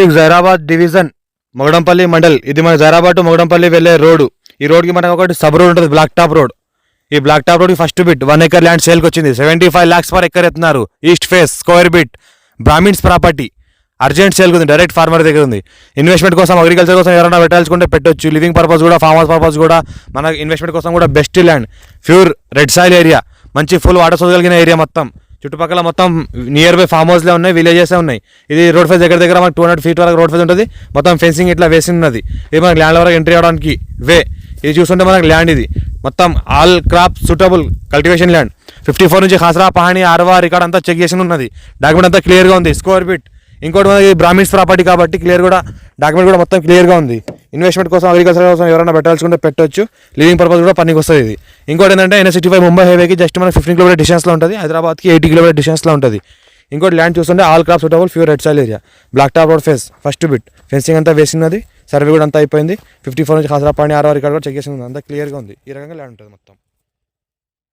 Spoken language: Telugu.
District Zaheerabad division Mogudampally mandal. ఇది మన జైరాబాద్ టు మొగడంపల్లి వెళ్ళే రోడ్డు. ఈ రోడ్కి మనకు ఒకటి సబ్ రోడ్ ఉంటుంది బ్లాక్ టాప్ రోడ్. ఈ black top road first bit one acre land సేల్కి వచ్చింది. Seventy five lakhs per acre ఎత్తున్నారు. East face square bit Brahmins property urgent sale ఉంది డైరెక్ట్ ఫార్మర్ దగ్గర ఉంది. ఇన్వెస్ట్మెంట్ కోసం అగ్రికల్చర్ కోసం ఎవరైనా పెట్టాల్సుకుంటే పెట్టొచ్చు. లివింగ్ పర్పస్ కూడా ఫార్మర్స్ పర్పస్ కూడా మన ఇన్వెస్ట్మెంట్ కోసం కూడా best land pure red soil area మంచి ఫుల్ వాటర్ సోదగలిగిన ఏరియా మొత్తం. చుట్టుపక్కల మొత్తం నియర్ బై ఫామ్ హౌస్లే ఉన్నాయి విలేజెస్ ఉన్నాయి. ఇది రోడ్ ఫేస్ దగ్గర దగ్గర మనకు టూ హండ్రెడ్ ఫీట్ వరకు రోడ్ ఫేస్ ఉంటుంది. మొత్తం ఫెన్సింగ్ ఇట్లా వేసి ఉన్నది. ఇది మనకి ల్యాండ్ వరకు ఎంట్రీ అవ్వడానికి వే. ఇది చూస్తుంటే మనకి ల్యాండ్ ఇది. మొత్తం all crop suitable cultivation land fifty four నుంచి ఖాసరా పహాణి ఆర్వా రికార్డ్ అంతా చెక్ చేసి ఉన్నది. డాక్యుమెంట్ అంతా క్లియర్గా ఉంది స్కోర్ ఫిట్ ఇంకోటి మనకి బ్రాహ్మిన్స్ ప్రాపర్టీ కాబట్టి క్లియర్ కూడా డాక్యుమెంట్ కూడా మొత్తం క్లియర్గా ఉంది. ఇన్వెస్ట్మెంట్ కోసం అగ్రికల్చర్ కోసం ఎవరైనా పెట్టాల్సుకుంటే పెట్టొచ్చు. లివింగ్ పర్పస్ కూడా పనికి వస్తుంది ఇది. ఇంకోటి ఏంటంటే ఎన్ఎస్ సిక్స్టీ ఫైవ్ ముంబై హైవేకి జస్ట్ మన ఫిఫ్టీన్ కిలోమీటర్ డిస్టెన్స్లో ఉంటుంది. హైదరాబాద్కి ఎయిటీ కిలోమీటర్ డిస్టెన్స్లో ఉంటుంది. ఇంకోటి ల్యాండ్ చూస్తుంటే all crops suitable pure red soil area black top road face first bit fencing అంతా వేసినది. సర్వే కూడా అంతా అయిపోయింది. ఫిఫ్టీ ఫోర్ నుంచి ఖాసరా పాణి ఆరో రికార్డ్ కూడా చెక్ చేసింది. అంతా క్లియర్గా ఉంది. ఈ రకంగా ల్యాండ్ ఉంటుంది మొత్తం.